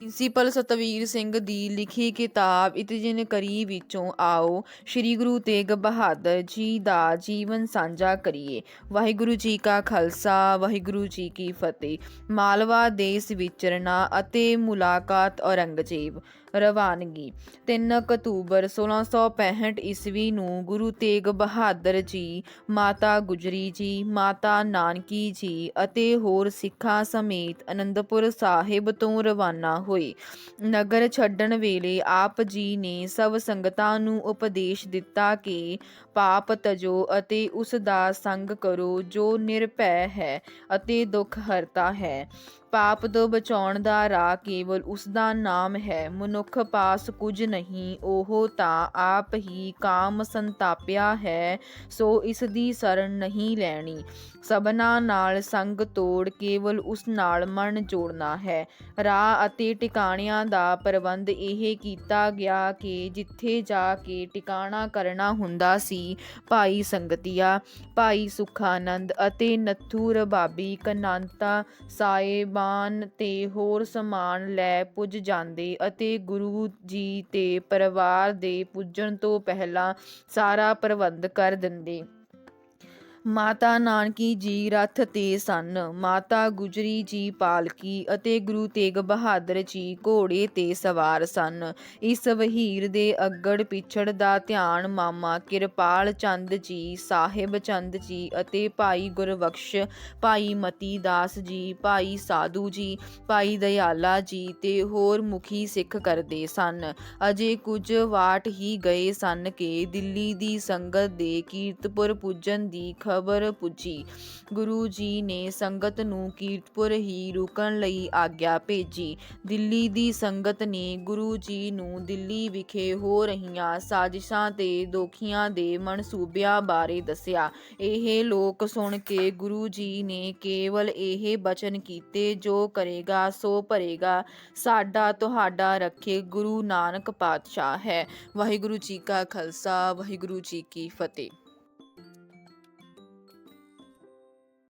Principal Satveer Singh ਦੀ ਲਿਖੀ ਕਿਤਾਬ ਇਤਿਜਨ ਕਰੀ ਵਿੱਚੋਂ ਆਓ, ਸ੍ਰੀ ਗੁਰੂ ਤੇਗ ਬਹਾਦਰ ਜੀ ਦਾ ਜੀਵਨ ਸਾਂਝਾ ਕਰੀਏ। ਵਾਹਿਗੁਰੂ ਜੀ ਕਾ ਖਾਲਸਾ, ਵਾਹਿਗੁਰੂ ਜੀ ਕੀ ਫਤਿਹ। ਮਾਲਵਾ ਦੇਸ਼ ਵਿਚਰਨਾ ਅਤੇ ਮੁਲਾਕਾਤ ਔਰੰਗਜ਼ੇਬ ਰਵਾਨਗੀ। 3 ਅਕਤੂਬਰ 1665 ਈਸਵੀ ਨੂੰ ਗੁਰੂ ਤੇਗ ਬਹਾਦਰ ਜੀ, ਮਾਤਾ ਗੁਜਰੀ ਜੀ, ਮਾਤਾ ਨਾਨਕੀ ਜੀ ਅਤੇ ਹੋਰ ਸਿੱਖਾਂ ਸਮੇਤ ਅਨੰਦਪੁਰ ਸਾਹਿਬ ਤੋਂ ਰਵਾਨਾ ਹੋਏ। ਨਗਰ ਛੱਡਣ ਵੇਲੇ ਆਪ ਜੀ ਨੇ ਸਭ ਸੰਗਤਾਂ ਨੂੰ ਉਪਦੇਸ਼ ਦਿੱਤਾ ਕਿ ਪਾਪ ਤਜੋ ਅਤੇ ਉਸ ਦਾ ਸੰਗ ਕਰੋ ਜੋ ਨਿਰਭੈ ਹੈ ਅਤੇ ਦੁੱਖ ਹਰਤਾ ਹੈ। ਪਾਪ ਤੋਂ ਬਚਾਉਣ ਦਾ ਰਾਹ ਕੇਵਲ ਉਸ ਦਾ ਨਾਮ ਹੈ। ਮਨੁੱਖ ਪਾਸ ਕੁਝ ਨਹੀਂ, ਉਹ ਤਾਂ ਆਪ ਹੀ ਕਾਮ ਸੰਤਾਪਿਆ ਹੈ, ਸੋ ਇਸ ਦੀ ਸ਼ਰਨ ਨਹੀਂ ਲੈਣੀ। ਸਭਨਾ ਨਾਲ ਸੰਗ ਤੋੜ ਕੇਵਲ ਉਸ ਨਾਲ ਮਨ ਜੋੜਨਾ ਹੈ। ਰਾਹ ਅਤੇ ਟਿਕਾਣਿਆਂ ਦਾ ਪ੍ਰਬੰਧ ਇਹ ਕੀਤਾ ਗਿਆ ਕਿ ਜਿੱਥੇ ਜਾ ਕੇ ਟਿਕਾਣਾ ਕਰਨਾ ਹੁੰਦਾ ਸੀ, ਭਾਈ ਸੰਗਤੀਆ, ਭਾਈ ਸੁਖਾਨੰਦ ਅਤੇ ਨੱਥੂ ਰਬਾਬੀ, ਕਨੰਤਾ ਸਾਹਿਬਾਨ ਤੇ ਹੋਰ ਸਮਾਨ ਲੈ ਪੁੱਜ ਜਾਂਦੇ ਅਤੇ ਗੁਰੂ ਜੀ ਤੇ ਪਰਿਵਾਰ ਦੇ ਪੁੱਜਣ ਤੋਂ ਪਹਿਲਾਂ ਸਾਰਾ ਪ੍ਰਬੰਧ ਕਰ ਦਿੰਦੇ। ਮਾਤਾ ਨਾਨਕੀ ਜੀ ਰੱਥ ਤੇ ਸਨ। ਮਾਤਾ ਗੁਜਰੀ ਜੀ ਪਾਲਕੀ ਅਤੇ ਗੁਰੂ ਤੇਗ ਬਹਾਦਰ ਜੀ ਘੋੜੇ ਤੇ ਸਵਾਰ ਸਨ। ਇਸ ਵਹੀਰ ਦੇ ਅੱਗੜ ਪਿਛੜ ਦਾ ਧਿਆਨ ਮਾਮਾ ਕਿਰਪਾਲ ਚੰਦ ਜੀ, ਸਾਹਿਬ ਚੰਦ ਜੀ ਅਤੇ ਭਾਈ ਗੁਰਬਖਸ਼, ਭਾਈ ਮਤੀ ਦਾਸ ਜੀ, ਭਾਈ ਸਾਧੂ ਜੀ, ਭਾਈ ਦਇਆਲਾ ਜੀ ਤੇ ਹੋਰ ਮੁਖੀ ਸਿੱਖ ਕਰਦੇ ਸਨ। ਅਜੇ ਕੁਝ ਵਾਟ ਹੀ ਗਏ ਸਨ ਕਿ ਦਿੱਲੀ ਦੀ ਸੰਗਤ ਦੇ ਕੀਰਤਪੁਰ ਪੁੱਜਣ ਦੀ ਖ ਖਬਰ ਪੁੱਜੀ। ਗੁਰੂ ਜੀ ਨੇ ਸੰਗਤ ਨੂੰ ਕੀਰਤਪੁਰ ਹੀ ਰੁਕਣ ਲਈ ਆਗਿਆ ਭੇਜੀ। ਦਿੱਲੀ ਦੀ ਸੰਗਤ ਨੇ ਗੁਰੂ ਜੀ ਨੂੰ ਦਿੱਲੀ ਵਿਖੇ ਹੋ ਰਹੀਆਂ ਸਾਜ਼ਿਸ਼ਾਂ ਤੇ ਦੋਖੀਆਂ ਦੇ ਮਨਸੂਬਿਆਂ ਬਾਰੇ ਦੱਸਿਆ। ਇਹ ਲੋਕ ਸੁਣ ਕੇ ਗੁਰੂ ਜੀ ਨੇ ਕੇਵਲ ਇਹ ਬਚਨ ਕੀਤੇ, ਜੋ ਕਰੇਗਾ, ਸੋ ਭਰੇਗਾ। ਸਾਡਾ ਤੁਹਾਡਾ ਰੱਖੇ ਗੁਰੂ ਨਾਨਕ ਪਾਤਸ਼ਾਹ ਹੈ। ਵਾਹਿਗੁਰੂ ਜੀ ਕਾ ਖਾਲਸਾ, ਵਾਹਿਗੁਰੂ ਜੀ ਕੀ ਫਤਿਹ।